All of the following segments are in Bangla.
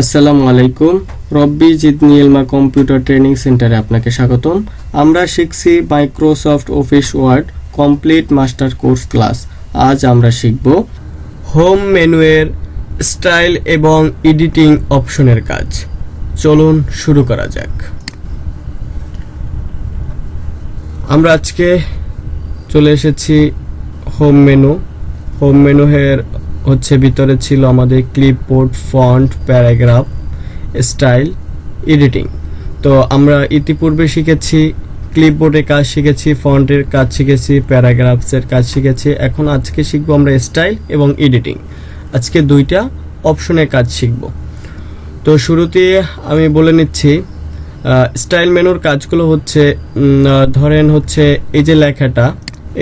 আসসালামু আলাইকুম। রব্বি জিদনি ইলমা কম্পিউটার ট্রেনিং সেন্টারে আপনাকে স্বাগতম। আমরা শিখছি Microsoft office word complete master course class. আজ আমরা শিখব হোম মেনুয়ের স্টাইল এবং এডিটিং অপশনের কাজ। চলুন শুরু করা যাক। আমরা আজকে চলে এসেছি হোম মেনু। হোম মেনুয়ের হচ্ছে ভিতরে ছিল আমাদের clipboard font paragraph style editing তো আমরা ইতিপূর্বে শিখেছি ক্লিপবোর্ডের কাজ শিখেছি ফন্টের কাজ শিখেছি প্যারাগ্রাফসের কাজ শিখেছি। এখন আজকে শিখব আমরা স্টাইল এবং এডিটিং আজকে দুইটা অপশনের কাজ শিখব। তো শুরুতে আমি বলে নিচ্ছি স্টাইল মেনুর কাজগুলো হচ্ছে ধরেন হচ্ছে এই যে লেখাটা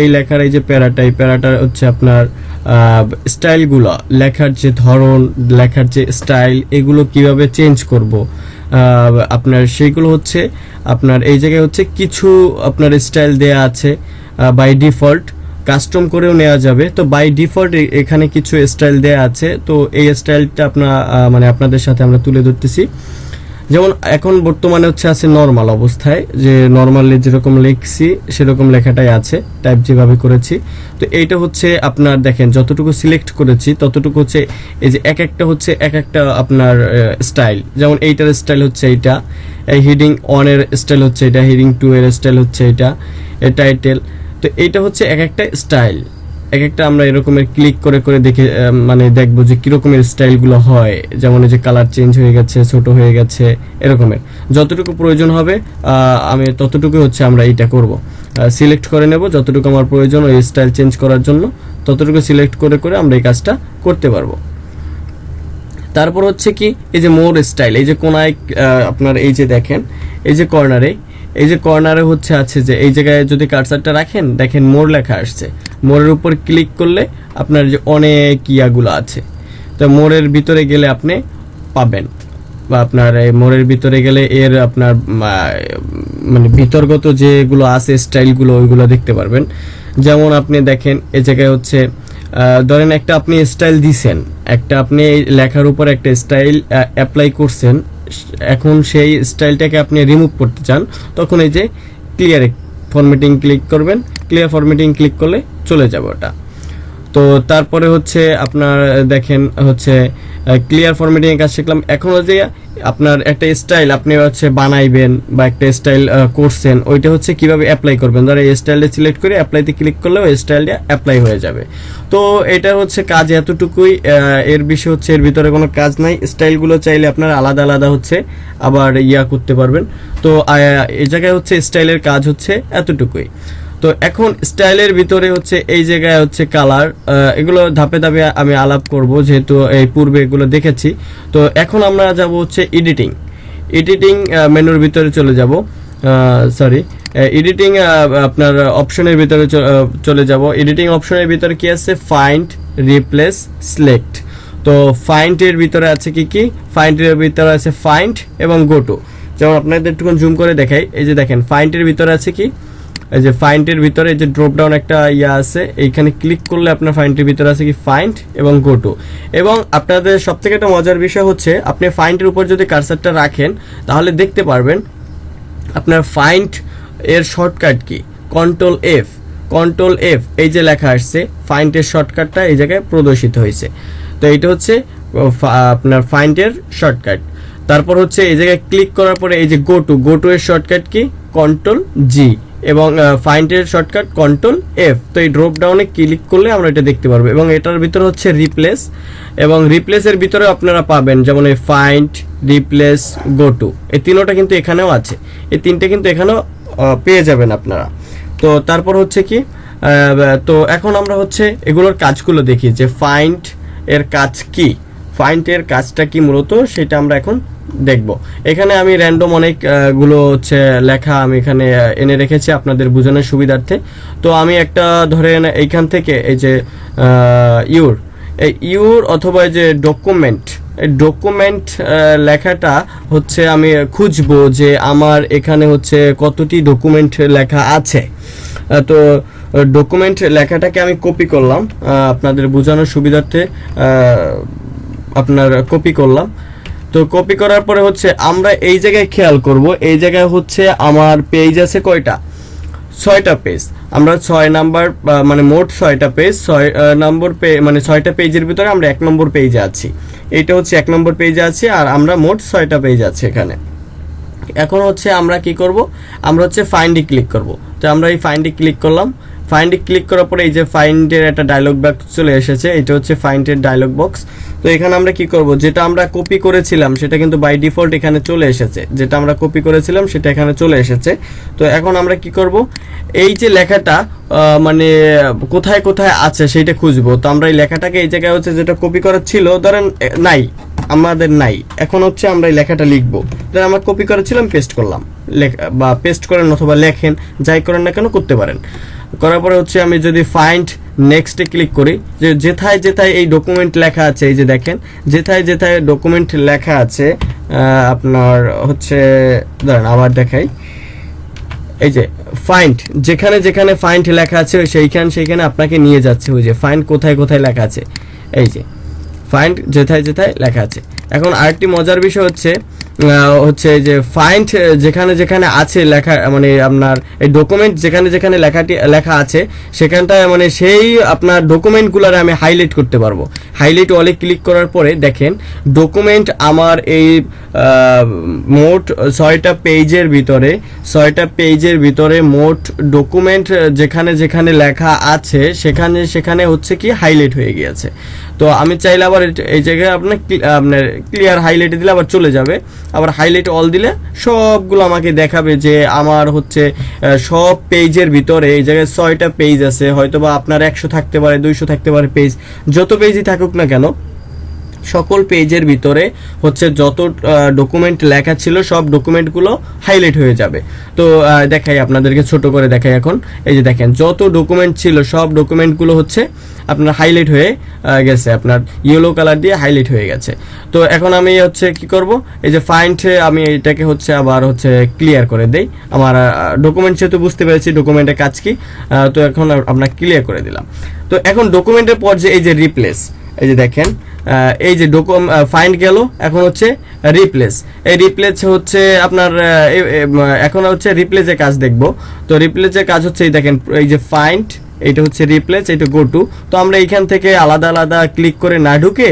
এই লেখার এই যে প্যারাটা, এই প্যারাটা হচ্ছে আপনার স্টাইলগুলো, লেখার যে ধরন, লেখার যে স্টাইল, এগুলো কীভাবে চেঞ্জ করব? আপনার সেইগুলো হচ্ছে, আপনার এই জায়গায় হচ্ছে কিছু আপনার স্টাইল দেয়া আছে বাই ডিফল্ট কাস্টম করেও নেওয়া যাবে। তো বাই ডিফল্ট এখানে কিছু স্টাইল দেয়া আছে। তো এই স্টাইলটা আপনার মানে আপনাদের সাথে আমরা তুলে ধরতেছি। যেমন এখন বর্তমানে হচ্ছে আছে নর্মাল অবস্থায়, যে নর্মালি যেরকম লিখছি সেরকম লেখাটাই আছে টাইপ যেভাবে করেছি। তো এইটা হচ্ছে আপনার দেখেন, যতটুকু সিলেক্ট করেছি, ততটুকু হচ্ছে এই যে এক একটা হচ্ছে এক একটা আপনার স্টাইল যেমন এইটার স্টাইল হচ্ছে এইটা, এই হিডিং ওয়ানের স্টাইল হচ্ছে এটা হিডিং টু এর স্টাইল হচ্ছে এটা টাইটেল তো এইটা হচ্ছে এক একটা স্টাইল এক একটা আমরা এরকমের ক্লিক করে করে দেখে মানে দেখব যে কিরকমের স্টাইলগুলো হয়। যেমন এই যে কালার চেঞ্জ হয়ে গেছে, ছোট হয়ে গেছে, এরকমের। যতটুকু প্রয়োজন হবে আমি ততটুকু হচ্ছে আমরা এইটা করব। সিলেক্ট করে নেব যতটুকু আমার প্রয়োজন ওই স্টাইল চেঞ্জ করার জন্য। ততটুকু সিলেক্ট করে করে আমরা এই কাজটা করতে পারব। তারপর হচ্ছে কি, এই যে মোর স্টাইল এই যে কোনায় আপনার এই যে দেখেন, এই যে কর্নারে এই যে কর্নারে হচ্ছে আছে যে এই জায়গায় যদি কার্সারটা রাখেন, দেখেন মোর লেখা আসছে। মোরের উপর ক্লিক করলে আপনার যে অনেক ইয়াগুলো আছে। তো মোরের ভিতরে গেলে আপনি পাবেন। বা আপনার এই মোড়ের ভিতরে গেলে এর আপনার মানে ভিতরগত যেগুলো আছে স্টাইলগুলো, ওইগুলো দেখতে পারবেন। যেমন আপনি দেখেন এই জায়গায় হচ্ছে ধরেন একটা আপনি স্টাইল দিছেন। একটা আপনি লেখার উপর একটা স্টাইল অ্যাপ্লাই করছেন। এখন সেই স্টাইলটাকে আপনি রিমুভ করতে চান, তখন এই যে ক্লিয়ারে ফরম্যাটিং ক্লিক করবেন। ক্লিয়ার ফরম্যাটিং ক্লিক করলে চলে যাবে ওটা। তো তারপরে হচ্ছে আপনার, দেখেন হচ্ছে ক্লিয়ার ফরম্যাটিং এর কাজ শিখলাম। এখন যে আপনার একটা স্টাইল আপনি হচ্ছে বানাইবেন বা একটা স্টাইল করছেন, ওইটা হচ্ছে কীভাবে অ্যাপ্লাই করবেন। ধরো এই স্টাইলটা সিলেক্ট করে অ্যাপ্লাইতে ক্লিক করলে ওই স্টাইলটা অ্যাপ্লাই হয়ে যাবে। তো এটা হচ্ছে কাজ এতটুকুই এর বিষয় হচ্ছে এর ভিতরে কোনো কাজ নাই। স্টাইলগুলো চাইলে আপনার আলাদা আলাদা হচ্ছে আবার ইয়া করতে পারবেন। তো এই জায়গায় হচ্ছে স্টাইলের কাজ হচ্ছে এতটুকুই। তো এখন স্টাইলের ভিতরে হচ্ছে এই জায়গায় হচ্ছে কালার এগুলো ধাপে ধাপে আমি আলাপ করব যেহেতু এই পূর্বে এগুলো দেখেছি। তো এখন আমরা যাব হচ্ছে এডিটিং এডিটিং মেনুর ভিতরে চলে যাব। সরি এডিটিং আপনার অপশনের ভিতরে চলে যাব। এডিটিং অপশনের ভিতরে কি আছে? ফাইন্ড রিপ্লেস সিলেক্ট তো ফাইন্ডের ভিতরে আছে কি কি? ফাইন্ডের ভিতরে আছে ফাইন্ড এবং গোটু যেমন আপনাদের একটু জুম করে দেখাই। এই যে দেখেন ফাইন্ডের ভিতরে আছে কি? এই যে ফাইন্ডের ভিতরে যে ড্রপ ডাউন একটা ইয়া আছে, এইখানে ক্লিক করলে আপনার ফাইন্ডের ভিতরে আছে কি ফাইন্ড এবং গো টু এবং আপনাদের সব থেকে একটা মজার বিষয় হচ্ছে, আপনি ফাইন্ডের উপর যদি কারসারটা রাখেন, তাহলে দেখতে পারবেন আপনার ফাইন্ড এর শর্টকাট কি। কন্ট্রোল এফ কন্ট্রোল এফ এই যে লেখা আসছে ফাইন্ডের শর্টকাটটা এই জায়গায় প্রদর্শিত হয়েছে। তো এটা হচ্ছে আপনার ফাইন্ডের শর্টকাট তারপর হচ্ছে এই জায়গায় ক্লিক করার পরে এই যে গো টু গো টু এর শর্টকাট কি? কন্ট্রোল জি এবং ফাইন্ডের শর্টকাট কন্ট্রোল এফ তো এই ড্রপ ডাউনে ক্লিক করলে আমরা এটা দেখতে পারব। এবং এটার ভিতরে হচ্ছে রিপ্লেস এবং রিপ্লেসের ভিতরে আপনারা পাবেন, যেমন এই ফাইন্ড রিপ্লেস গো টু এই তিনোটা কিন্তু এখানেও আছে। এই তিনটে কিন্তু এখানেও পেয়ে যাবেন আপনারা। তো তারপর হচ্ছে কি তো এখন আমরা হচ্ছে এগুলোর কাজগুলো দেখি যে ফাইন্ড এর কাজ কি। ফাইন্ড এর কাজটা কি মূলত? সেটা আমরা এখন দেখব। এখানে আমি র্যান্ডম অনেকগুলো হচ্ছে লেখা আমি এখানে এনে রেখেছি আপনাদের বোঝানোর সুবিধার্থে। তো আমি একটা ধরেন এইখান থেকে এই যে ইউর, এই ইউর অথবা এই যে ডকুমেন্ট ডকুমেন্ট লেখাটা হচ্ছে আমি খুঁজবো যে আমার এখানে হচ্ছে কতটি ডকুমেন্ট লেখা আছে। তো ডকুমেন্ট লেখাটাকে আমি কপি করলাম আপনাদের বোঝানোর সুবিধার্থে আপনার কপি করলাম। তো কপি করার পরে হচ্ছে আমরা এই জায়গায় খেয়াল করব, এই জায়গায় হচ্ছে আমার পেজ আছে কয়টা? ছয়টা পেজ আমরা ছয় নাম্বার মানে মোট ছয়টা পেজ ছয় নম্বর পে মানে ছয়টা পেজের ভিতরে আমরা এক নম্বর পেজে আছি। এইটা হচ্ছে এক নম্বর পেজে আছি, আর আমরা মোট ছয়টা পেজ আছে এখানে। এখন হচ্ছে আমরা কি করব? আমরা হচ্ছে ফাইন্ডে ক্লিক করব। তো আমরা এই ফাইন্ডে ক্লিক করলাম। ফাইন্ডে ক্লিক করার পরে এই যে ফাইন্ডের একটা ডায়লগ বক্স চলে এসেছে, এটা হচ্ছে ফাইন্ডের ডায়লগ বক্স তো এখানে আমরা কি করব? যেটা আমরা কপি করেছিলাম, সেটা কিন্তু বাই ডিফল্ট এখানে চলে এসেছে। যেটা আমরা কপি করেছিলাম, সেটা এখানে চলে এসেছে। তো এখন আমরা কি করব? এই যে লেখাটা মানে কোথায় কোথায় আছে সেইটা খুঁজবো। তো আমরা এই লেখাটাকে এই জায়গায় হচ্ছে যেটা কপি করা ছিল, ধরেন নাই, আমাদের নাই। এখন হচ্ছে আমরা এই লেখাটা লিখব। ধরেন আমরা কপি করেছিলাম পেস্ট করলাম। লেখা, বা পেস্ট করেন অথবা লেখেন, যাই করেন না কেন, করতে পারেন। করার পরে হচ্ছে আমি যদি ফাইন্ড নেক্সটে ক্লিক করি, যে যেথায় যেথায় এই ডকুমেন্ট লেখা আছে, এই যে দেখেন, যেথায় যেথায় ডকুমেন্ট লেখা আছে আপনার হচ্ছে ধরেন আবার দেখাই। এই যে ফাইন্ড যেখানে যেখানে ফাইন্ড লেখা আছে সেইখান সেইখানে আপনাকে নিয়ে যাচ্ছে, ওই যে ফাইন্ড কোথায় কোথায় লেখা আছে। এই যে ফাইন্ড যেথায় যেথায় লেখা আছে। এখন আরেকটি মজার বিষয় হচ্ছে হচ্ছে যে ফাইন্ড যেখানে যেখানে আছে লেখা মানে আপনার এই ডকুমেন্ট যেখানে যেখানে লেখাটি, লেখা আছে, সেখানটায় মানে সেই আপনার ডকুমেন্টগুলোর আমি হাইলাইট করতে পারব। হাইলাইট অলে ক্লিক করার পরে দেখেন ডকুমেন্ট আমার এই মোট ছয়টা পেজের ভিতরে, ছয়টা পেজের ভিতরে মোট ডকুমেন্ট যেখানে যেখানে লেখা আছে, সেখানে সেখানে হচ্ছে কি হাইলাইট হয়ে গিয়েছে। তো আমি চাইলে আবার এই- জায়গায় আপনার আপনার ক্লিয়ার হাইলাইটে দিলে আবার চলে যাবে। আবার হাইলাইট অল দিলে সবগুলো আমাকে দেখাবে যে আমার হচ্ছে সব পেজের ভিতরে এই জায়গায় ছয়টা পেজ আছে। হয়তো বা আপনার একশো থাকতে পারে, দুইশো থাকতে পারে পেজ যত পেজই থাকুক না কেন সকল পেজের ভিতরে হচ্ছে যত ডকুমেন্ট লেখা ছিল, সব ডকুমেন্টগুলো হাইলাইট হয়ে যাবে। তো দেখাই আপনাদেরকে ছোট করে দেখাই এখন। এই যে দেখেন, যত ডকুমেন্ট ছিল, সব ডকুমেন্টগুলো হচ্ছে আপনার হাইলাইট হয়ে গেছে। আপনার ইয়েলো কালার দিয়ে হাইলাইট হয়ে গেছে। তো এখন আমি হচ্ছে কি করব? এই যে ফাইন্ড আমি এটাকে হচ্ছে আবার হচ্ছে ক্লিয়ার করে দেই। আমার ডকুমেন্ট যেহেতু বুঝতে পেরেছি ডকুমেন্টের কাজ কি তো এখন আপনার ক্লিয়ার করে দিলাম। তো এখন ডকুমেন্টের পর যে এই যে রিপ্লেস এই যে দেখেন এই যে ডকুম ফাইন্ড গেল, এখন হচ্ছে রিপ্লেস এই রিপ্লেস হচ্ছে আপনার এখন হচ্ছে রিপ্লেসের কাজ দেখব। তো রিপ্লেসের কাজ হচ্ছে এই দেখেন, এই যে ফাইন্ড এইটা হচ্ছে রিপ্লেস এটা গো টু তো আমরা এইখান থেকে আলাদা আলাদা ক্লিক করে না ঢুকে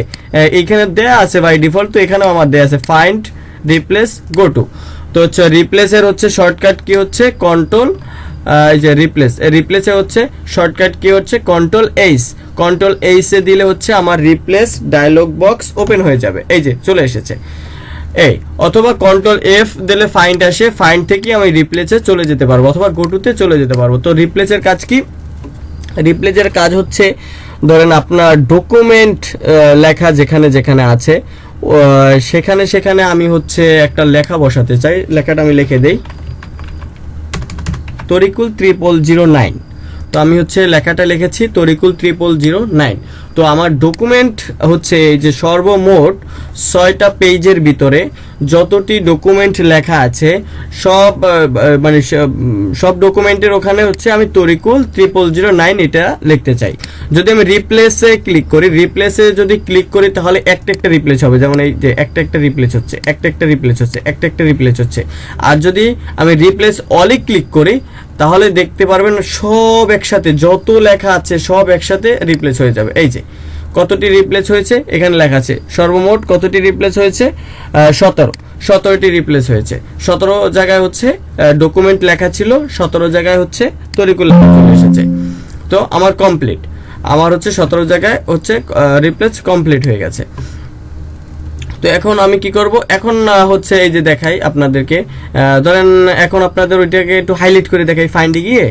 এইখানে দেয়া আছে বাই ডিফল্ট তো এখানেও আমার দেয়া আছে ফাইন্ড রিপ্লেস গো টু তো হচ্ছে রিপ্লেসের হচ্ছে শর্টকাট কি হচ্ছে? কন্ট্রোল এই যে রিপ্লেস এই রিপ্লেসে হচ্ছে শর্টকাট কি হচ্ছে কন্ট্রোল এইচ কন্ট্রোল এইচে দিলে হচ্ছে আমার রিপ্লেস ডায়লগ বক্স ওপেন হয়ে যাবে। এই যে, চলে এসেছে। এই, অথবা কন্ট্রোল এফ দিলে ফাইন্ড আসে ফাইন্ড থেকে আমি রিপ্লেসে চলে যেতে পারব, অথবা গোটুতে চলে যেতে পারব। তো রিপ্লেসের কাজ কি? রিপ্লেসের কাজ হচ্ছে, ধরেন আপনার ডকুমেন্ট লেখা যেখানে যেখানে আছে সেখানে সেখানে আমি হচ্ছে একটা লেখা বসাতে চাই। লেখাটা আমি লিখে দেই। তরিকুল ত্রিপল জিরো নাইন তো আমি হচ্ছে লেখাটা লিখেছি তরিকুল ত্রিপল জিরো নাইন তো আমার ডকুমেন্ট হচ্ছে এই যে সর্বমোট ছয়টা পেজের ভিতরে যতটি ডকুমেন্ট লেখা আছে সব মানে সব, ডকুমেন্টের ওখানে হচ্ছে আমি তরিকুল ত্রিপল জিরো নাইন এটা লিখতে চাই। যদি আমি রিপ্লেসে ক্লিক করি রিপ্লেসে যদি ক্লিক করি তাহলে একটা একটা রিপ্লেস হবে। যেমন এই যে একটা একটা রিপ্লেস হচ্ছে একটা একটা রিপ্লেস হচ্ছে একটা একটা রিপ্লেস হচ্ছে। আর যদি আমি রিপ্লেস অলে ক্লিক করি তাহলে দেখতে পারবেন সব একসাথে, যত লেখা আছে সব একসাথে রিপ্লেস হয়ে যাবে। এই যে, কতটি রিপ্লেস হয়েছে? এখানে লেখা আছে, সর্বমোট কতটি রিপ্লেস হয়েছে? সতেরো। সতেরোটি রিপ্লেস হয়েছে। সতেরো জায়গায় হচ্ছে ডকুমেন্ট লেখা ছিল, সতেরো জায়গায় হচ্ছে তরিকুল লেখা চলে এসেছে। তো আমার কমপ্লিট আমার হচ্ছে সতেরো জায়গায় হচ্ছে রিপ্লেস কমপ্লিট হয়ে গেছে। তো এখন আমি কি করব? এখন হচ্ছে এই যে দেখাই আপনাদেরকে। ধরেন, এখন আপনাদের ওইটাকে একটু হাইলাইট করে দেখাই ফাইন্ডে গিয়ে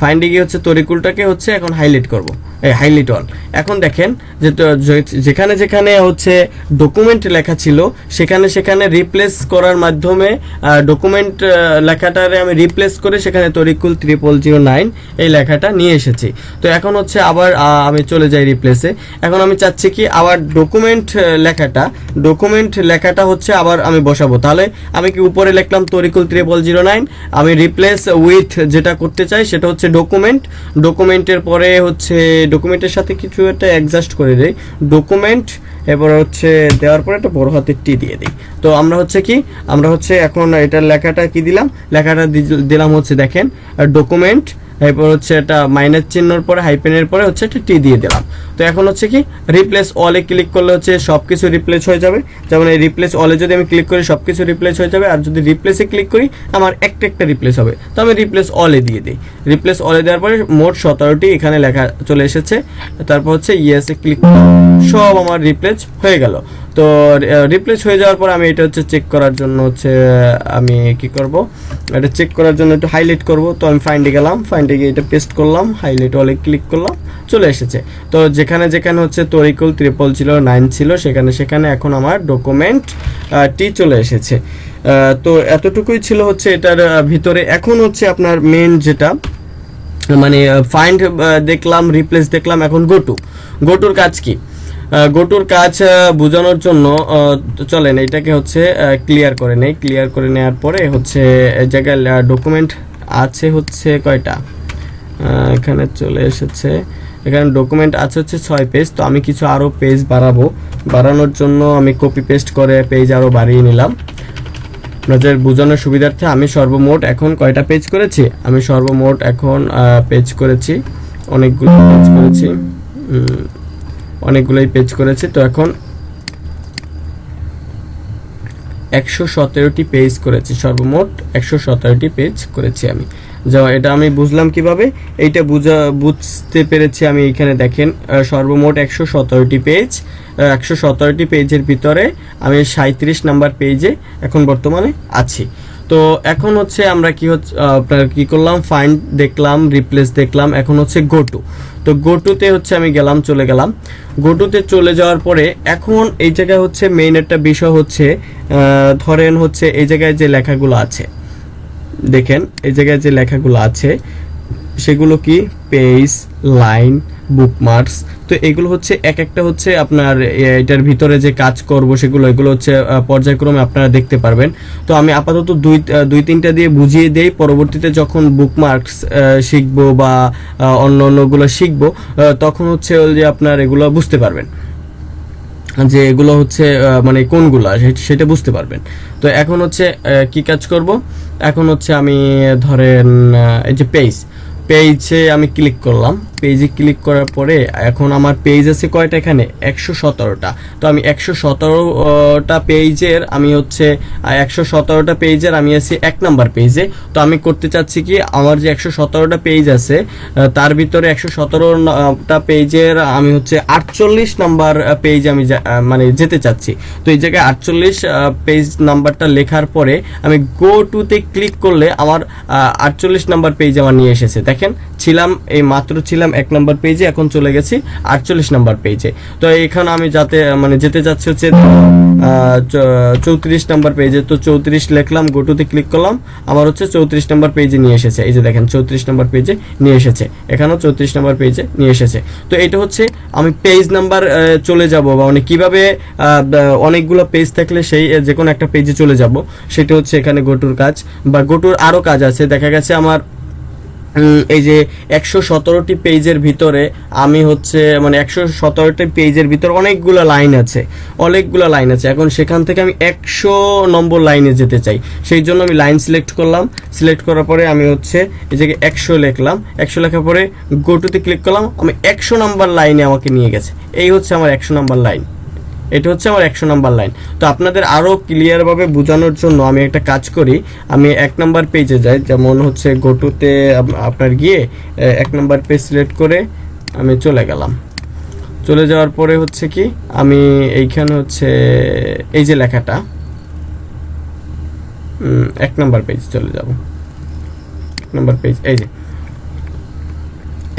ফাইন্ডে গিয়ে হচ্ছে তরিকুলটাকে হচ্ছে এখন হাইলাইট করব। এই হাইলাইট অল এখন দেখেন যে যেখানে যেখানে হচ্ছে ডকুমেন্ট লেখা ছিল, সেখানে সেখানে রিপ্লেস করার মাধ্যমে ডকুমেন্ট লেখাটারে আমি রিপ্লেস করে সেখানে তরিকুল ত্রিপল জিরো নাইন এই লেখাটা নিয়ে এসেছি। তো এখন হচ্ছে আবার আমি চলে যাই রিপ্লেসে এখন আমি চাচ্ছি কি আবার ডকুমেন্ট লেখাটা ডকুমেন্ট লেখাটা হচ্ছে আবার আমি বসাবো। তাহলে আমি কি উপরে লিখলাম তরিকুল ত্রিপল জিরো নাইন আমি রিপ্লেস উইথ যেটা করতে চাই সেটা হচ্ছে ডকুমেন্ট ডকুমেন্টের পরে হচ্ছে ডকুমেন্টের সাথে কিছু একটা অ্যাডজাস্ট করে দেই। ডকুমেন্ট এবার হচ্ছে দেওয়ার পরে একটা বড় হাতের টি দিয়ে দিই। তো আমরা হচ্ছে কি, আমরা হচ্ছে এখন এটার লেখাটা কি দিলাম? লেখাটা দিলাম হচ্ছে দেখেন ডকুমেন্ট এরপর হচ্ছে একটা মাইনাস চিহ্নর পরে হাইপেনের পরে হচ্ছে একটা টি দিয়ে দিলাম। তো এখন হচ্ছে কি রিপ্লেস অলে ক্লিক করলে হচ্ছে সব কিছু রিপ্লেস হয়ে যাবে। যেমন এই রিপ্লেস অলে যদি আমি ক্লিক করি সব কিছু রিপ্লেস হয়ে যাবে। আর যদি রিপ্লেসে ক্লিক করি, আমার একটা একটা রিপ্লেস হবে। তো আমি রিপ্লেস অলে দিয়ে দিই। রিপ্লেস অলে দেওয়ার পরে মোট সতেরোটি এখানে লেখা চলে এসেছে। তারপর হচ্ছে ইয়েসে ক্লিক সব আমার রিপ্লেস হয়ে গেল। তো রিপ্লেস হয়ে যাওয়ার পর আমি এটা হচ্ছে চেক করার জন্য হচ্ছে আমি কি করব? এটা চেক করার জন্য একটু হাইলাইট করব। তো আমি ফাইন্ডে গেলাম ফাইন্ডে গিয়ে এটা পেস্ট করলাম হাইলাইট অলে ক্লিক করলাম, চলে এসেছে। তো যেখানে যেখানে হচ্ছে তরিকুল ত্রিপল ছিল নাইন ছিল, সেখানে সেখানে এখন আমার ডকুমেন্ট টি চলে এসেছে। তো এতটুকুই ছিল হচ্ছে এটার ভিতরে। এখন হচ্ছে আপনার মেন যেটা মানে ফাইন্ড দেখলাম রিপ্লেস দেখলাম, এখন গোটু গোটুর কাজ কি? গোটুর কাজ বোঝানোর জন্য চলেন এটাকে হচ্ছে ক্লিয়ার করে নেই। ক্লিয়ার করে নেওয়ার পরে হচ্ছে জায়গায় ডকুমেন্ট আছে হচ্ছে কয়টা? এখানে চলে এসেছে, এখানে ডকুমেন্ট আছে হচ্ছে ছয় পেজ তো আমি কিছু আরও পেজ বাড়াবো। বাড়ানোর জন্য আমি কপি পেস্ট করে পেজ আরও বাড়িয়ে নিলাম। আপনাদের বোঝানোর সুবিধার্থে আমি সর্বমোট এখন কয়টা পেজ করেছি? আমি সর্বমোট এখন পেজ করেছি, অনেকগুলো পেজ করেছি। অনেকগুলোই পেজ করেছে, তো এখন একশো সতেরোটি পেজ করেছি সর্বমোট, একশো সতেরোটি পেজ করেছি আমি। যা, এটা আমি বুঝলাম কীভাবে? এইটা বুঝা, বুঝতে পেরেছি আমি এখানে দেখেন সর্বমোট একশো সতেরোটি পেজ একশো সতেরোটি পেজের ভিতরে আমি সাঁত্রিশ নাম্বার পেজে এখন বর্তমানে আছি। তো এখন হচ্ছে আমরা কি হচ্ছে আপনার কি করলাম? ফাইন্ড দেখলাম রিপ্লেস দেখলাম, এখন হচ্ছে গোটু তো গোটুতে হচ্ছে আমি গেলাম, চলে গেলাম। গোটুতে চলে যাওয়ার পরে এখন এই জায়গায় হচ্ছে মেইন একটা বিষয় হচ্ছে ধরেন হচ্ছে এই জায়গায় যে লেখাগুলো আছে, দেখেন, এই জায়গায় যে লেখাগুলো আছে, সেগুলো কি? পেজ লাইন বুকমার্কস তো এগুলো হচ্ছে এক একটা হচ্ছে আপনার এটার ভিতরে যে কাজ করব সেগুলো, এগুলো হচ্ছে পর্যায়ক্রমে আপনারা দেখতে পারবেন। তো আমি আপাতত দুই দুই তিনটা দিয়ে বুঝিয়ে দেই, পরবর্তীতে যখন বুকমার্কস শিখব বা অন্য অন্যগুলো শিখব তখন হচ্ছে যে আপনার এগুলো বুঝতে পারবেন। যে এগুলো হচ্ছে মানে কোনগুলো সেটা বুঝতে পারবেন। তো এখন হচ্ছে কি কাজ করব? এখন হচ্ছে আমি, ধরেন এই যে পেজ পেজে আমি ক্লিক করলাম। পেজে ক্লিক করার পরে এখন আমার পেজ আছে কয়টা এখানে? একশো সতেরোটা। তো আমি একশো সতেরোটা পেজের আমি হচ্ছে একশো সতেরোটা পেজের আমি আছি এক নাম্বার পেজে তো আমি করতে চাচ্ছি কি, আমার যে একশো সতেরোটা পেজ আছে তার ভিতরে একশো সতেরোটা পেজের আমি হচ্ছে আটচল্লিশ নাম্বার পেজে আমি মানে যেতে চাচ্ছি। তো এই জায়গায় আটচল্লিশ পেজ নাম্বারটা লেখার পরে আমি গো টুতে ক্লিক করলে আমার আটচল্লিশ নাম্বার পেজ আমার নিয়ে এসেছে। দেখেন, ছিলাম, এই মাত্র ছিলাম এক নম্বর পেজে এখন চলে গেছি আটচল্লিশ নম্বর পেজে তো এখানে আমি যাতে মানে যেতে যাচ্ছি হচ্ছে চৌত্রিশ নাম্বার পেজে তো চৌত্রিশ লিখলাম গোটুতে ক্লিক করলাম আমার হচ্ছে চৌত্রিশ নম্বর পেজে নিয়ে এসেছে। এই যে দেখেন, চৌত্রিশ নম্বর পেজে নিয়ে এসেছে। এখানেও চৌত্রিশ নাম্বার পেজে নিয়ে এসেছে। তো এটা হচ্ছে, আমি পেজ নাম্বার চলে যাব, বা মানে কীভাবে অনেকগুলো পেজ থাকলে সেই যে কোনো একটা পেজে চলে যাব। সেটা হচ্ছে এখানে গোটুর কাজ, বা গোটুর আরও কাজ আছে। দেখা গেছে আমার এই যে একশো সতেরোটি পেজের ভিতরে আমি হচ্ছে মানে একশো সতেরোটি পেজের ভিতরে অনেকগুলো লাইন আছে, অনেকগুলো লাইন আছে। এখন সেখান থেকে আমি একশো নম্বর লাইনে যেতে চাই। সেই জন্য আমি লাইন সিলেক্ট করলাম। সিলেক্ট করার পরে আমি হচ্ছে এই জায়গায় একশো লিখলাম। একশো লেখার পরে গোটুতে ক্লিক করলাম। আমি একশো নাম্বার লাইনে আমাকে নিয়ে গেছে। এই হচ্ছে আমার একশো নাম্বার লাইন। এটা হচ্ছে আমার একশো নাম্বার লাইন। তো আপনাদের আরও ক্লিয়ারভাবে বোঝানোর জন্য আমি একটা কাজ করি। আমি এক নাম্বার পেজে যাই, যেমন হচ্ছে গোটুতে আপনার গিয়ে এক নাম্বার পেজ সিলেক্ট করে আমি চলে গেলাম। চলে যাওয়ার পরে হচ্ছে কি, আমি এইখানে হচ্ছে, এই যে লেখাটা এক নাম্বার পেজ চলে যাব। এক নাম্বার পেজ এই যে।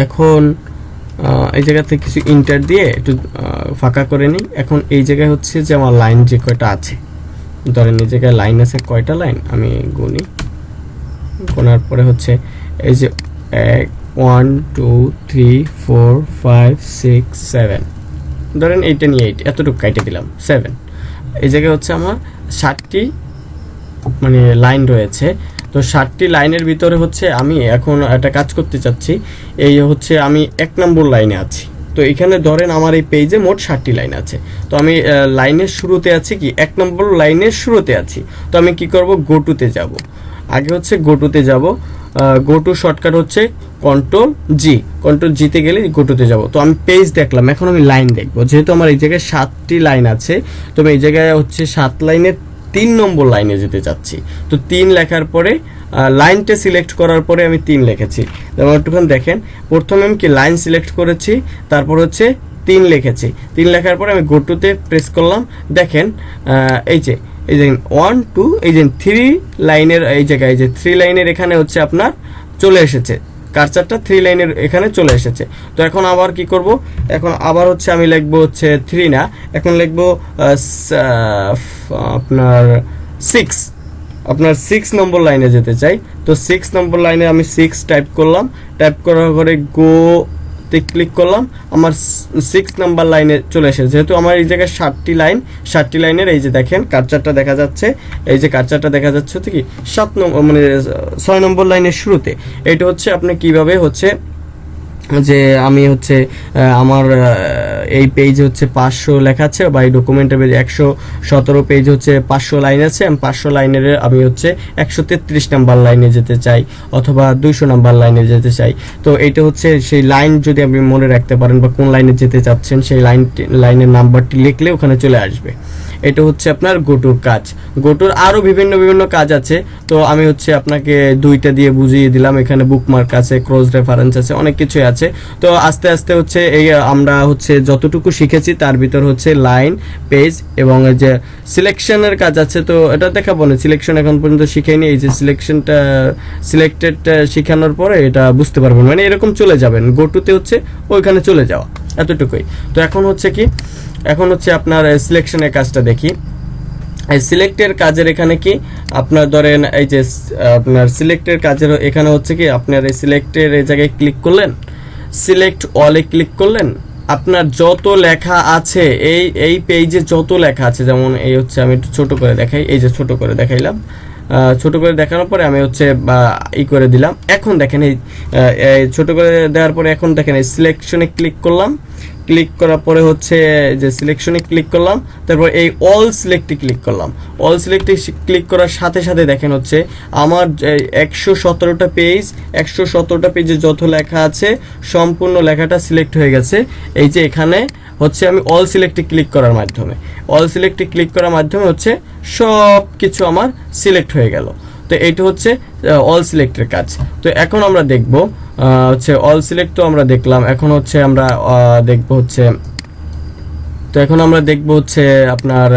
এখন এই জায়গাতে কিছু ইন্টার দিয়ে একটু ফাঁকা করে নিই। এখন এই জায়গায় হচ্ছে যে আমার লাইন যে কয়টা আছে। ধরেন এই জায়গায় লাইন আছে কয়টা লাইন আমি গুনি। গোনার পরে হচ্ছে এই যে এক one two three four five six seven ধরেন এইটা নিয়ে এইট, এতটুকু কাইটে দিলাম সেভেন এই জায়গায় হচ্ছে আমার ষাটটি মানে লাইন রয়েছে। তো ষাটটি লাইনের ভিতরে হচ্ছে আমি এখন একটা কাজ করতে চাচ্ছি। এই হচ্ছে আমি এক নম্বর লাইনে আছি। তো এখানে ধরেন আমার এই পেজে মোট ষাটটি লাইন আছে। তো আমি লাইনের শুরুতে আছি কি? এক নম্বর লাইনের শুরুতে আছি। তো আমি কি করব? গোটুতে যাব। আগে হচ্ছে গো টুতে যাব। গো টু শর্টকাট হচ্ছে কন্ট্রোল জি কন্ট্রোল জিতে গেলে গোটুতে যাব। তো আমি পেজ দেখলাম। এখন আমি লাইন দেখব। যেহেতু আমার এই জায়গায় সাতটি লাইন আছে, তো আমি এই জায়গায় হচ্ছে সাত লাইনের তিন নম্বর লাইনে যেতে চাচ্ছি। তো তিন লেখার পরে লাইনটা সিলেক্ট করার পরে আমি তিন লিখেছি। যেমন একটুখানি দেখেন, প্রথমে আমি কি লাইন সিলেক্ট করেছি, তারপর হচ্ছে তিন লিখেছি। তিন লেখার পরে আমি গোটুতে প্রেস করলাম। দেখেন এই যে এই যে ওয়ান টু এই যে থ্রি লাইনের, এই জায়গায়, এই যে থ্রি লাইনের এখানে হচ্ছে আপনার চলে এসেছে। কারচারটা থ্রি লাইনের এখানে চলে এসেছে। তো এখন আবার কি করব? এখন আবার হচ্ছে আমি লিখব হচ্ছে থ্রি না। এখন লিখব আপনার সিক্স আপনার সিক্স নম্বর লাইনে যেতে চাই। তো সিক্স নম্বর লাইনে আমি সিক্স টাইপ করলাম। টাইপ করার পরে গো তে ক্লিক করলাম, আমার সিক্স নাম্বার লাইনে চলে এসেছে। যেহেতু আমার এই জায়গায় ষাটটি লাইন ষাটটি লাইনের এই যে দেখেন কার্চারটা দেখা যাচ্ছে। এই যে কার্চারটা দেখা যাচ্ছে হচ্ছে কি, সাত নম্বর মানে ছয় নম্বর লাইনের শুরুতে। এটা হচ্ছে আপনি কীভাবে হচ্ছে যে আমি হচ্ছে আমার এই পেজ হচ্ছে পাঁচশো লেখা আছে বা এই ডকুমেন্টের পেজ একশো সতেরো পেজ হচ্ছে পাঁচশো লাইন আছে। আমি পাঁচশো লাইনের আমি হচ্ছে একশো তেত্রিশ নাম্বার লাইনে যেতে চাই অথবা দুইশো নাম্বার লাইনে যেতে চাই। তো এটা হচ্ছে সেই লাইন যদি আপনি মনে রাখতে পারেন বা কোন লাইনে যেতে চাচ্ছেন, সেই লাইন লাইনের নাম্বারটি লিখলে ওখানে চলে আসবে। এটা হচ্ছে আপনার গোটুর কাজ। গোটুর আরও বিভিন্ন বিভিন্ন কাজ আছে। তো আমি হচ্ছে আপনাকে দুইটা দিয়ে বুঝিয়ে দিলাম। এখানে বুকমার্ক আছে ক্রস রেফারেন্স আছে, অনেক কিছুই আছে। তো আস্তে আস্তে হচ্ছে এই, আমরা হচ্ছে যতটুকু শিখেছি, তার ভিতর হচ্ছে লাইন পেজ এবং যে সিলেকশনের কাজ আছে। তো এটা দেখাবো না সিলেকশন এখন পর্যন্ত শিখাইনি এই যে সিলেকশনটা সিলেক্টেড শেখানোর পরে এটা বুঝতে পারবেন। মানে এরকম চলে যাবেন। গোটুতে হচ্ছে ওইখানে চলে যাওয়া। এতটুকুই। তো এখন হচ্ছে কি এখন হচ্ছে আপনার সিলেকশনের কাজটা দেখি। এই সিলেক্টের কাজের এখানে কি? আপনার ধরেন এই যে আপনার সিলেক্টের কাজের এখানে হচ্ছে কি, আপনার এই সিলেক্টের এই জায়গায় ক্লিক করলেন। সিলেক্ট অলে ক্লিক করলেন। আপনার যত লেখা আছে, এই এই পেজে যত লেখা আছে, যেমন এই হচ্ছে আমি একটু ছোটো করে দেখাই, এই যে ছোট করে দেখাইলাম। ছোট করে দেখানোর পরে আমি হচ্ছে ই করে দিলাম। এখন দেখেন এই ছোট করে দেওয়ার পরে এখন দেখেন এই সিলেকশনে ক্লিক করলাম। ক্লিক করার পরে হচ্ছে যে সিলেকশনে ক্লিক করলাম, তারপর এই অল সিলেক্টে ক্লিক করলাম। অল সিলেক্টে ক্লিক করার সাথে সাথে দেখেন হচ্ছে আমার একশো সতেরোটা পেজ একশো সতেরোটা পেজে যত লেখা আছে, সম্পূর্ণ লেখাটা সিলেক্ট হয়ে গেছে। এই যে এখানে হচ্ছে আমি অল সিলেক্টে ক্লিক করার মাধ্যমে। অল সিলেক্টে ক্লিক করার মাধ্যমে হচ্ছে সব কিছু আমার সিলেক্ট হয়ে গেল। তো এইটা হচ্ছে অল সিলেক্টের কাজ। তো এখন আমরা দেখব হচ্ছে অল সিলেক্ট তো আমরা দেখলাম, এখন হচ্ছে আমরা দেখব হচ্ছে, তো এখন আমরা দেখব হচ্ছে আপনার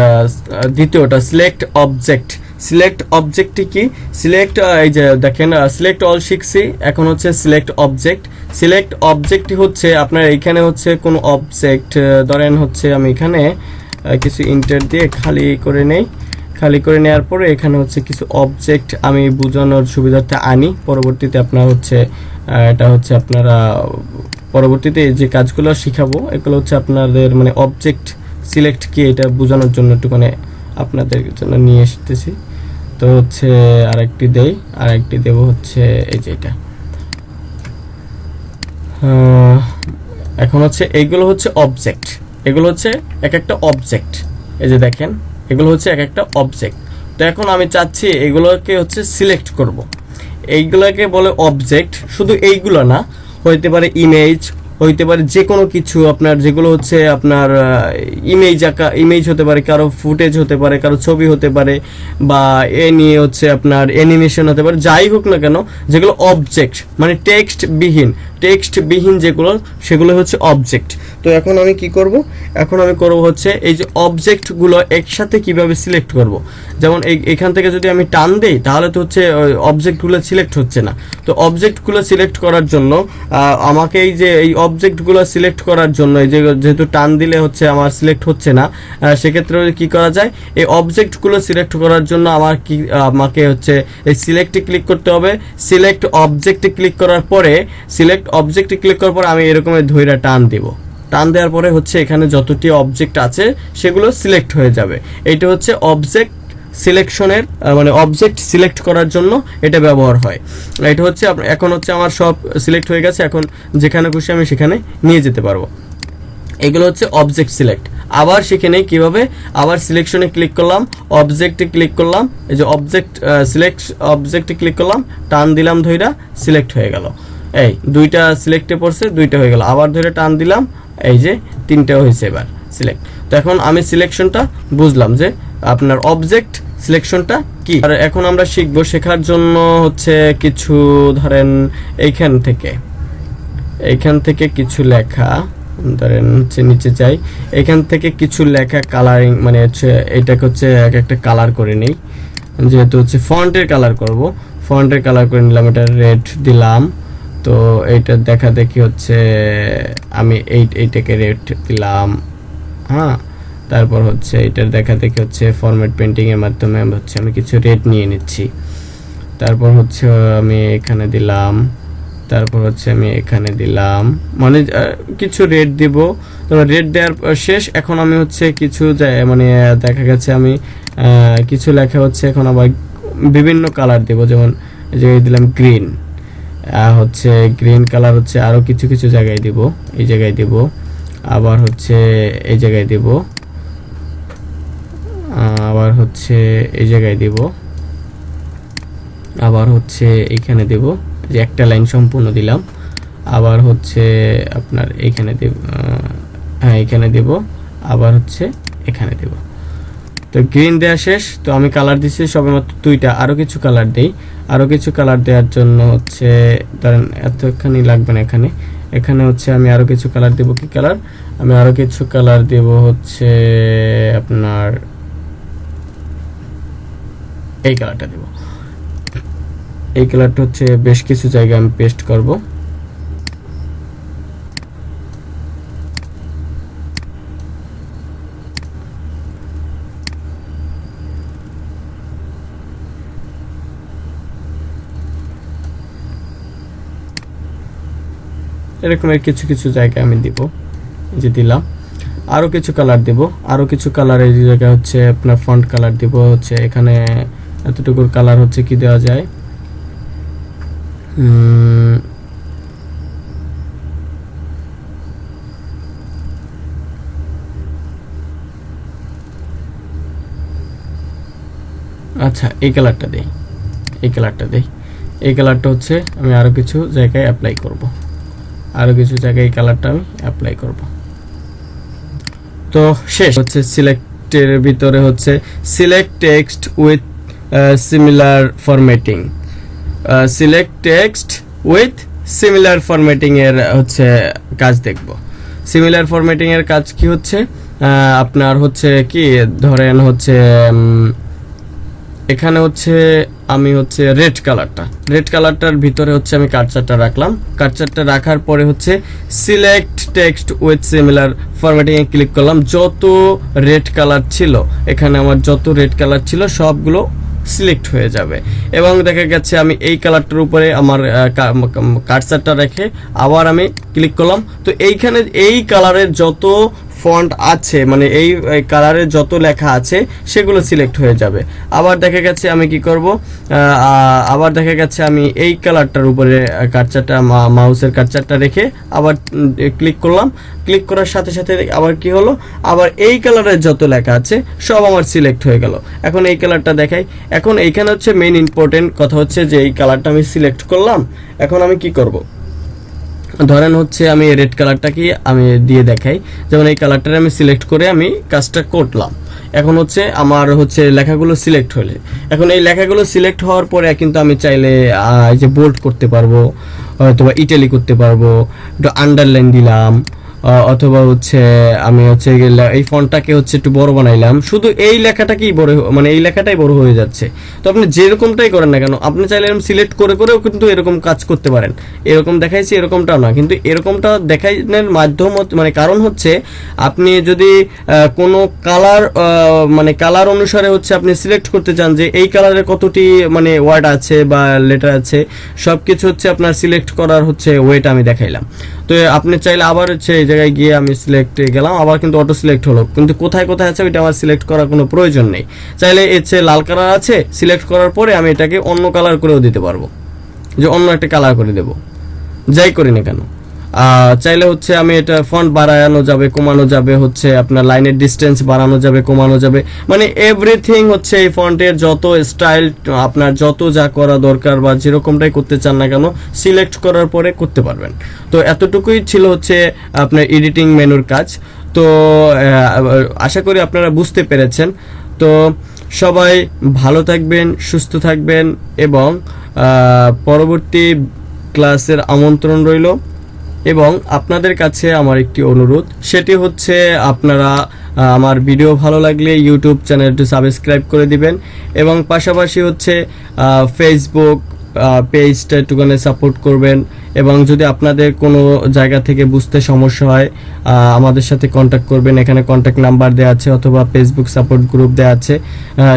দ্বিতীয়টা সিলেক্ট অবজেক্ট সিলেক্ট অবজেক্টটি কি? সিলেক্ট এই যে দেখেন সিলেক্ট অল শিখছি, এখন হচ্ছে সিলেক্ট অবজেক্ট সিলেক্ট অবজেক্টটি হচ্ছে আপনার এখানে হচ্ছে কোন অবজেক্ট ধরেন হচ্ছে আমি এখানে কিছু ইন্টার দিয়ে খালি করে নেই। খালি করে নেওয়ার পরে এখানে হচ্ছে কিছু অবজেক্ট আমি বোঝানোর সুবিধার্থে আনি। পরবর্তীতে আপনার হচ্ছে এটা হচ্ছে আপনারা, পরবর্তীতে যে কাজগুলো শিখাবো, এগুলো হচ্ছে আপনাদের মানে অবজেক্ট সিলেক্ট কি এটা বোঝানোর জন্য একটু মানে আপনাদের জন্য নিয়ে এসতেছি তো হচ্ছে আরেকটি দেই, আরেকটি দেব হচ্ছে এই যে এটা। এখন হচ্ছে এইগুলো হচ্ছে অবজেক্ট এগুলো হচ্ছে এক একটা অবজেক্ট এই যে দেখেন এগুলো হচ্ছে এক একটা অবজেক্ট তো এখন আমি চাচ্ছি এগুলোকে হচ্ছে সিলেক্ট করব। এইগুলোকে বলে অবজেক্ট শুধু এইগুলো না, হইতে পারে ইমেজ হইতে পারে যে কোনো কিছু আপনার, যেগুলো হচ্ছে আপনার ইমেজ আঁকা ইমেজ হতে পারে, কারও ফুটেজ হতে পারে, কারও ছবি হতে পারে, বা এ নিয়ে হচ্ছে আপনার অ্যানিমেশন হতে পারে, যাই হোক না কেন, যেগুলো অবজেক্ট মানে টেক্সট বিহীন টেক্সট বিহীন যেগুলো, সেগুলো হচ্ছে অবজেক্ট তো এখন আমি কি করব? এখন আমি করব হচ্ছে এই যে অবজেক্টগুলো একসাথে কীভাবে সিলেক্ট করব? যেমন এখান থেকে যদি আমি টান দেই, তাহলে তো হচ্ছে অবজেক্টগুলো সিলেক্ট হচ্ছে না। তো অবজেক্টগুলো সিলেক্ট করার জন্য আমাকে এই যে, এই অবজেক্টগুলো সিলেক্ট করার জন্য, এই যে যেহেতু টান দিলে হচ্ছে আমার সিলেক্ট হচ্ছে না সেক্ষেত্রে কি করা যায়? এই অবজেক্টগুলো সিলেক্ট করার জন্য আমার কি, আমাকে হচ্ছে এই সিলেক্টে ক্লিক করতে হবে। সিলেক্ট অবজেক্টে ক্লিক করার পরে সিলেক্ট অবজেক্টে ক্লিক করার পর আমি এরকমের ধৈরা টান দেব। টান দেওয়ার পরে হচ্ছে এখানে যতটি অবজেক্ট আছে, সেগুলো সিলেক্ট হয়ে যাবে। এইটা হচ্ছে অবজেক্ট সিলেকশনের মানে অবজেক্ট সিলেক্ট করার জন্য এটা ব্যবহার হয়। এটা হচ্ছে এখন হচ্ছে আমার সব সিলেক্ট হয়ে গেছে, এখন যেখানে খুশি আমি সেখানে নিয়ে যেতে পারব। এগুলো হচ্ছে অবজেক্ট সিলেক্ট আবার সেখানে কীভাবে, আবার সিলেকশনে ক্লিক করলাম অবজেক্টে ক্লিক করলাম, এই যে অবজেক্ট সিলেক্ট অবজেক্টে ক্লিক করলাম, টান দিলাম ধইরা সিলেক্ট হয়ে গেল। এই, দুইটা সিলেক্টে পড়ছে, দুইটা হয়ে গেল। আবার ধরে টান দিলাম, এই যে তিনটা হয়েছে এবার সিলেক্ট তো এখন আমি সিলেকশনটা বুঝলাম যে আপনার অবজেক্ট সিলেকশনটা কি। আর এখন আমরা শিখব শেখার জন্য হচ্ছে কিছু, ধরেন এইখান থেকে এইখান থেকে কিছু লেখা, ধরেন হচ্ছে নিচে যাই এখান থেকে কিছু লেখা কালারিং মানে হচ্ছে এটাকে হচ্ছে এক একটা কালার করে নিই। যেহেতু হচ্ছে ফন্টের কালার করব ফন্টের কালার করে নিলাম, এটা রেড দিলাম। তো এইটা দেখা দেখি হচ্ছে, আমি এই, এইটাকে রেড দিলাম। হ্যাঁ তারপর হচ্ছে এটার দেখা দেখি হচ্ছে ফরম্যাট পেন্টিং এর মাধ্যমে হচ্ছে, আমি কিছু রেড নিয়ে নিচ্ছি। তারপর হচ্ছে আমি এখানে দিলাম, তারপর হচ্ছে আমি এখানে দিলাম। মানে কিছু রেট দিব। তারপর রেট দেওয়ার শেষ, এখন আমি হচ্ছে কিছু মানে দেখা গেছে আমি কিছু লেখা হচ্ছে, এখন আবার বিভিন্ন কালার দেব। যেমন যে দিলাম গ্রিন হচ্ছে গ্রিন কালার হচ্ছে আরও কিছু কিছু জায়গায় দিব। এই জায়গায় দিব। আবার হচ্ছে এই জায়গায় দিব। আবার হচ্ছে এই জায়গায় দিব। আবার হচ্ছে এইখানে দেব। যে একটা লাইন সম্পূর্ণ দিলাম। আবার হচ্ছে আপনার এইখানে দেব হ্যাঁ এখানে দেব। আবার হচ্ছে এখানে দেব। তো গ্রিন দেওয়া শেষ, তো আমি কালার দিচ্ছি সবেমাত্র দুইটা আরও কিছু কালার দেই। আরও কিছু কালার দেওয়ার জন্য হচ্ছে, ধরেন এতখানি লাগবে না এখানে। এখানে হচ্ছে আমি আরও কিছু কালার দেব কি কালার আমি আরও কিছু কালার দেব হচ্ছে আপনার, এই কালারটা দেব। এই কালারটা হচ্ছে বেশ কিছু জায়গায় আমি পেস্ট করব। এরকমের কিছু কিছু জায়গায় আমি দিব যে দিলাম। আরও কিছু কালার দেব। আরও কিছু কালার এই জায়গায় হচ্ছে আপনার ফন্ট কালার দিব, হচ্ছে এখানে এতটুকুর কালার হচ্ছে কি দেওয়া যায়? আচ্ছা এই কালারটা দেই। এই কালারটা দেই। এই কালারটা হচ্ছে আমি আরও কিছু জায়গায় অ্যাপ্লাই করব। আরও কিছু জায়গায় এই কালারটা আমি অ্যাপ্লাই করব। তো শেষ হচ্ছে সিলেক্টের ভিতরে হচ্ছে select text with similar formatting select text with similar formatting এর হচ্ছে কাজ দেখব। সিমিলার ফরম্যাটিং এর কাজ কি হচ্ছে? আপনার হচ্ছে কি? ধরেন হচ্ছে এখানে হচ্ছে আমি হচ্ছে রেড কালারটা। রেড কালারটার ভিতরে হচ্ছে আমি কার্চারটা রাখলাম। কার্চারটা রাখার পরে হচ্ছে select text with similar formatting A click করলাম। যত রেড কালার ছিল, এখানে আমার যত রেড কালার ছিল, সবগুলো সিলেক্ট হয়ে যাবে। এবং দেখা গেছে আমি এই কালারটার উপরে আমার কার্সারটা রেখে আবার আমি ক্লিক করলাম। তো এইখানে এই কালারের যত ফন্ট আছে মানে এই কালারের যত লেখা আছে, সেগুলো সিলেক্ট হয়ে যাবে। আবার দেখা গেছে আমি কি করব? আবার দেখা গেছে আমি এই কালারটার উপরে কার্চারটা মাউসের কার্চারটা রেখে আবার ক্লিক করলাম। ক্লিক করার সাথে সাথে আবার কি হলো? আবার এই কালারের যত লেখা আছে, সব আমার সিলেক্ট হয়ে গেল। এখন এই কালারটা দেখাই। এখন এইখানে হচ্ছে মেইন ইম্পর্টেন্ট কথা হচ্ছে যে এই কালারটা আমি সিলেক্ট করলাম। এখন আমি কি করব? ধরেন হচ্ছে আমি রেড কালারটাকে আমি দিয়ে দেখাই। যেমন এই কালারটা আমি সিলেক্ট করে আমি কাজটা করলাম। এখন হচ্ছে আমার হচ্ছে লেখাগুলো সিলেক্ট হলে। এখন এই লেখাগুলো সিলেক্ট হওয়ার পরে কিন্তু আমি চাইলে এই যে বোল্ড করতে পারব অথবা ইটালি করতে পারব, একটু আন্ডারলাইন দিলাম অথবা হচ্ছে আমি হচ্ছে এই ফন্টটাকে হচ্ছে একটু বড় বানাইলাম। শুধু এই লেখাটাকেই বড় মানে এই লেখাটাই বড় হয়ে যাচ্ছে। তো আপনি যেরকমটাই করেন না কেন, আপনি চাইলে এরকম সিলেক্ট করে করেও কিন্তু এরকম কাজ করতে পারেন। এরকম দেখাইছি, এরকমটাও না। কিন্তু এরকমটা দেখাইনের মাধ্যম মানে কারণ হচ্ছে আপনি যদি কোনো কালার মানে কালার অনুসারে হচ্ছে আপনি সিলেক্ট করতে চান যে এই কালারের কতটি মানে ওয়ার্ড আছে বা লেটার আছে সব কিছু হচ্ছে আপনার সিলেক্ট করার হচ্ছে ওয়েটা আমি দেখাইলাম। তো আপনি চাইলে আবার হচ্ছে এই জায়গায় গিয়ে আমি সিলেক্টে গেলাম, আবার কিন্তু অটো সিলেক্ট হলো। কিন্তু কোথায় কোথায় আছে ওইটা আমার সিলেক্ট করার কোনো প্রয়োজন নেই। চাইলে এর চেয়ে লাল কালার আছে সিলেক্ট করার পরে আমি এটাকে অন্য কালার করেও দিতে পারব। যে অন্য একটা কালার করে দেবো। যাই করি না কেন। চাইলে হচ্ছে আমি এটা ফন্ট বাড়ানো যাবে, কমানো যাবে, হচ্ছে আপনার লাইনের ডিস্টেন্স বাড়ানো যাবে, কমানো যাবে। মানে এভরিথিং হচ্ছে এই ফন্টের যত স্টাইল আপনার যত যা করা দরকার বা যেরকমটাই করতে চান না কেন সিলেক্ট করার পরে করতে পারবেন। তো এতটুকুই ছিল হচ্ছে আপনার এডিটিং মেনুর কাজ। তো আশা করি আপনারা বুঝতে পেরেছেন। তো সবাই ভালো থাকবেন, সুস্থ থাকবেন এবং পরবর্তী ক্লাসের আমন্ত্রণ রইল। এবং আপনাদের কাছে আমার একটি অনুরোধ, সেটি হচ্ছে আপনারা আমার ভিডিও ভালো লাগলে ইউটিউব চ্যানেলটি সাবস্ক্রাইব করে দিবেন এবং পাশাপাশি হচ্ছে ফেসবুক পেজটা একটুখানি সাপোর্ট করবেন এবং যদি আপনাদের কোনো জায়গা থেকে বুঝতে সমস্যা হয় আমাদের সাথে কন্ট্যাক্ট করবেন। এখানে কন্ট্যাক্ট নাম্বার দেওয়া আছে অথবা ফেসবুক সাপোর্ট গ্রুপ দেওয়া আছে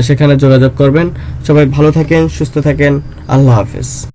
সেখানে যোগাযোগ করবেন। সবাই ভালো থাকেন, সুস্থ থাকেন। আল্লাহ হাফেজ।